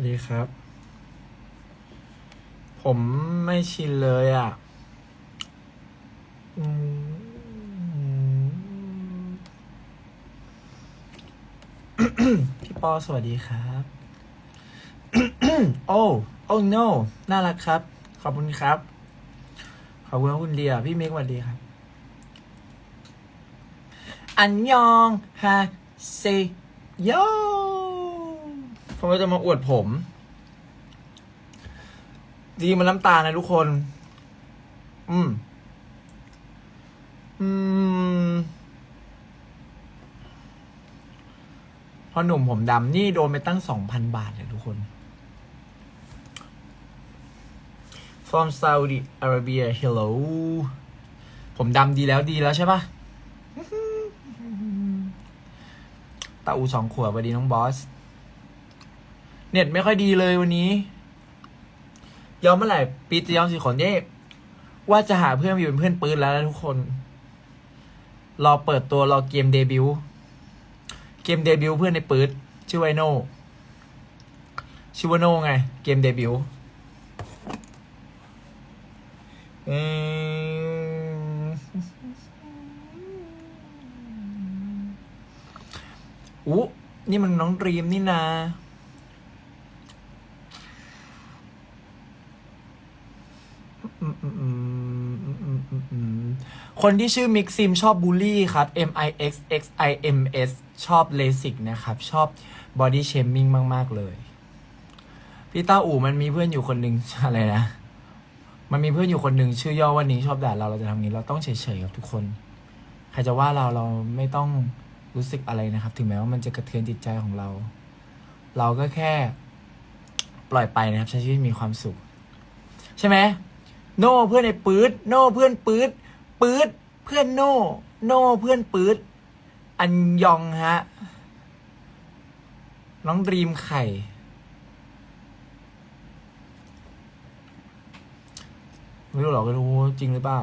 สวัสดีครับ ผมไม่ชินเลยอะพี่ปอสวัสดีครับ โอ้โอ้ no น่ารักครับ ขอบคุณครับ ขอบคุณคุณเดียพี่เมกสวัสดีครับ อันยองฮาเซโย ผมก็จะมาอวดผมจริงมันน้ำตาลนะทุกคน อืม อืมพอหนุ่มผมดำนี่โดนไปตั้งสองพันบาทเลยทุกคน from Saudi Arabia hello ผมดำดีแล้วดีแล้วใช่ปะตาอูสองขวบสวัสดีน้องบอส เน็ตไม่ค่อยดีเลยวันนี้ ยอมเมื่อไหร่ปีจะยอมสี่ขนเย่ว่าจะหาเพื่อนมาอยู่เป็นเพื่อนปืนแล้วนะทุกคน รอเปิดตัวรอเกมเดบิวต์เกมเดบิวต์เพื่อนในปืนชื่อไวโนชื่อว่าโนไง เกมเดบิวต์อืมอู้นี่มันน้องดรีมนี่นามอืมอืมอืมอืมอืมอืม คนที่ชื่อมิกซิมชอบบูลลี่ครับ M I X X I M S ชอบเลสิกนะครับ ชอบบอดี้เชมมิ่งมาก ๆ เลย พี่ต้าอู่มันมีเพื่อนอยู่คนหนึ่งอะไรนะ มันมีเพื่อนอยู่คนหนึ่งชื่อย่อว่านี้ชอบด่าเราเราจะทำงี้เราต้องเฉยๆกับทุกคน ใครจะว่าเราเราไม่ต้องรู้สึกอะไรนะครับ ถึงแม้ว่ามันจะกระเทือนจิตใจของเรา เราก็แค่ ปล่อยไปนะครับใช้ชีวิตมีความสุข ใช่ไหม โน่เพื่อนไอ้ปื๊ดโน่เพื่อนปื๊ดปื๊ดเพื่อนโน่โน่เพื่อนปื๊ดอันยองฮะ น้องดรีมไข่ ไม่รู้หรอกไม่รู้จริงหรือเปล่า